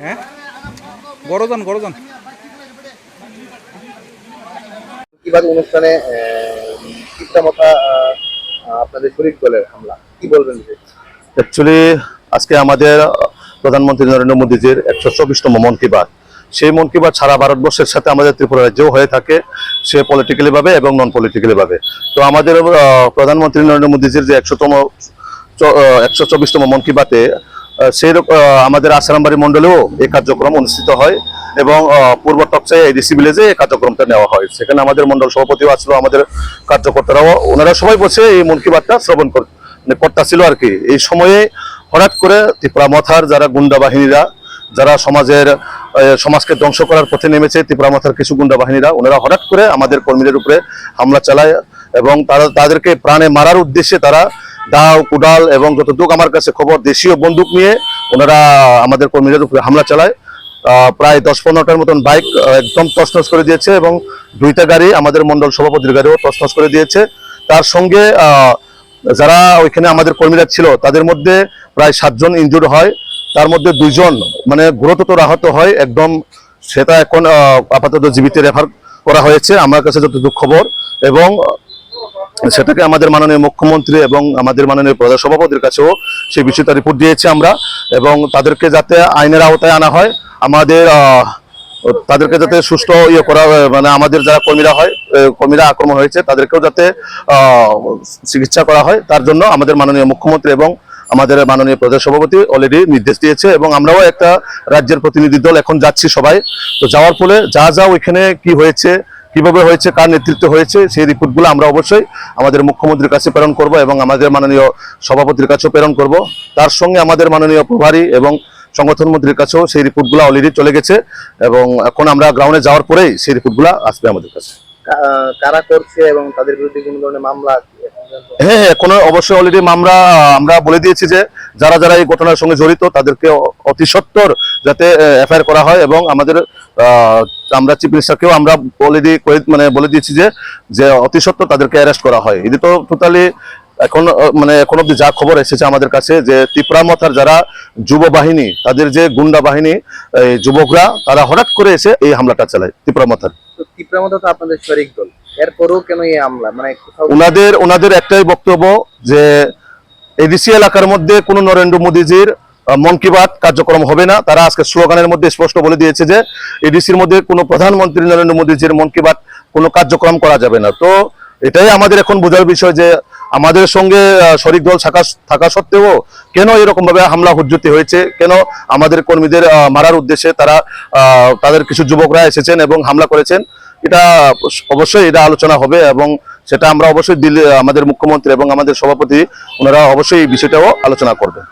হ্যাঁ? গরজন গরজন। প্রতিবাদ অনুষ্ঠানে আপনাদের শরীর দলের হামলা। কি বলবেন অ্যাকচুয়ালি আজকে আমাদের প্রধানমন্ত্রী নরেন্দ্র মোদীজির একশো চব্বিশতম মন কি বাত। সেই মন কি বাত সারা ভারতবর্ষের সাথে আমাদের ত্রিপুরা রাজ্যেও হয়ে থাকে, সে পলিটিক্যালি ভাবে এবং নন পলিটিক্যালি ভাবে। তো আমাদের প্রধানমন্ত্রী নরেন্দ্র মোদীজির যে একশোতম একশো চব্বিশতম মন কি বাতে সেই আমাদের আসারামবাড়ি মন্ডলেও এই কার্যক্রম অনুষ্ঠিত হয় এবং পূর্ব টকচাই এডিসি ভিলেজে এই কার্যক্রমটা নেওয়া হয়। সেখানে আমাদের মন্ডল সভাপতিও আসলো, আমাদের কার্যকর্তারাও, ওনারা সবাই বসে এই মন কি বাতটা শ্রবণ কর- মানে করতেছিল আর কি। এই সময়ে হঠাৎ করে ত্রিপুরা মথার যারা গুন্ডা বাহিনীরা যারা সমাজের সমাজকে ধ্বংস করার পথে নেমেছে, ত্রিপুরা মথার কিছু গুন্ডা বাহিনীরা, ওনারা হঠাৎ করে আমাদের কর্মীদের উপরে হামলা চালায় এবং তারা, তাদেরকে প্রাণে মারার উদ্দেশ্যে তারা দাও, কুডাল এবং যতটুকু আমার কাছে খবর, দেশীয় বন্দুক নিয়ে ওনারা আমাদের কর্মীদের উপরে হামলা চালায়। প্রায় দশ পনেরোটার মতন বাইক একদম তছনছ করে দিয়েছে এবং দুইটা গাড়ি আমাদের মন্ডল সভাপতির গাড়িও তছনছ করে দিয়েছে। তার সঙ্গে যারা ওইখানে আমাদের কর্মীরা ছিল, তাদের মধ্যে প্রায় সাতজন ইনজুর্ড হয়। তার মধ্যে দুজন মানে গুরুতর আহত হয়, একদম সেটা এখন আপাতত জীবিত রেফার করা হয়েছে, আমার কাছে যতটুকু খবর। এবং সেটাকে আমাদের মাননীয় মুখ্যমন্ত্রী এবং আমাদের মাননীয় প্রধান সভাপতির কাছেও সেই বিষয়টা রিপোর্ট দিয়েছি আমরা। এবং তাদেরকে যাতে আইনের আওতায় আনা হয়, আমাদের তাদেরকে যাতে সুস্থ ইয়ে করা মানে আমাদের যারা কর্মীরা হয় কর্মীরা আক্রমণ হয়েছে, তাদেরকেও যাতে চিকিৎসা করা হয়। তার জন্য আমাদের মাননীয় মুখ্যমন্ত্রী এবং আমাদের মাননীয় প্রদেশ সভাপতি অলরেডি নির্দেশ দিয়েছে এবং আমরাও একটা রাজ্যের প্রতিনিধি দল এখন যাচ্ছি সবাই। তো যাওয়ার ফলে যা যা ওইখানে কি হয়েছে, কীভাবে হয়েছে, কার নেতৃত্ব হয়েছে, সেই রিপোর্টগুলো আমরা অবশ্যই আমাদের মুখ্যমন্ত্রীর কাছে প্রেরণ করব এবং আমাদের মাননীয় সভাপতির কাছেও প্রেরণ করব। তার সঙ্গে আমাদের মাননীয় প্রভারী এবং সংগঠন মন্ত্রীর কাছেও সেই রিপোর্টগুলো অলরেডি চলে গেছে এবং এখন আমরা গ্রাউন্ডে যাওয়ার পরেই সেই রিপোর্টগুলো আসবে আমাদের কাছে। কারা করছে এবং তাদের বিরুদ্ধে কোনো ধরনের মামলা? হ্যাঁ হ্যাঁ এখনও অবশ্যই অলরেডি আমরা আমরা বলে দিয়েছি যে যারা যারা এই ঘটনার সঙ্গে জড়িত, তাদেরকে অতি সত্বর যাতে এফআইআর করা হয় এবং আমাদের আমরা চিফ মিনিস্টারকেও আমরা অলরেডি মানে বলে দিয়েছি যে যে অতি সত্বর তাদেরকে অ্যারেস্ট করা হয় এটি তো টোটালি এখন মানে এখন অব্দি যা খবর এসেছে আমাদের কাছে যে ত্রিপুরামথার যারা যুব বাহিনী, তাদের যে গুন্ডা বাহিনী যুবকরা, তারা হঠাৎ করে এসে এই হামলাটা চালায় ত্রিপুরামথার তো মতো তো আপনাদের শরিক দল। এরপরেও কেন এই আমলা? মানে ওনাদের ওনাদের একটাই বক্তব্য যে এডিসি এলাকার মধ্যে কোনো নরেন্দ্র মোদীজির মন কি বাত কার্যক্রম হবে না। তারা আজকে স্লোগানের মধ্যে স্পষ্ট বলে দিয়েছে যে এডিসির মধ্যে কোনো প্রধানমন্ত্রী নরেন্দ্র মোদীজির মন কি বাত কোনো কার্যক্রম করা যাবে না। তো এটাই আমাদের এখন বোঝার বিষয় যে আমাদের সঙ্গে শরিক দল থাকা থাকা সত্ত্বেও কেন এরকমভাবে হামলা, হুজ্জতি হয়েছে? কেন আমাদের কর্মীদের মারার উদ্দেশ্যে তারা তাদের কিছু যুবকরা এসেছেন এবং হামলা করেছেন? এটা অবশ্যই এটা আলোচনা হবে এবং সেটা আমরা অবশ্যই দিল্লি, আমাদের মুখ্যমন্ত্রী এবং আমাদের সভাপতি, ওনারা অবশ্যই এই বিষয়টাও আলোচনা করবেন।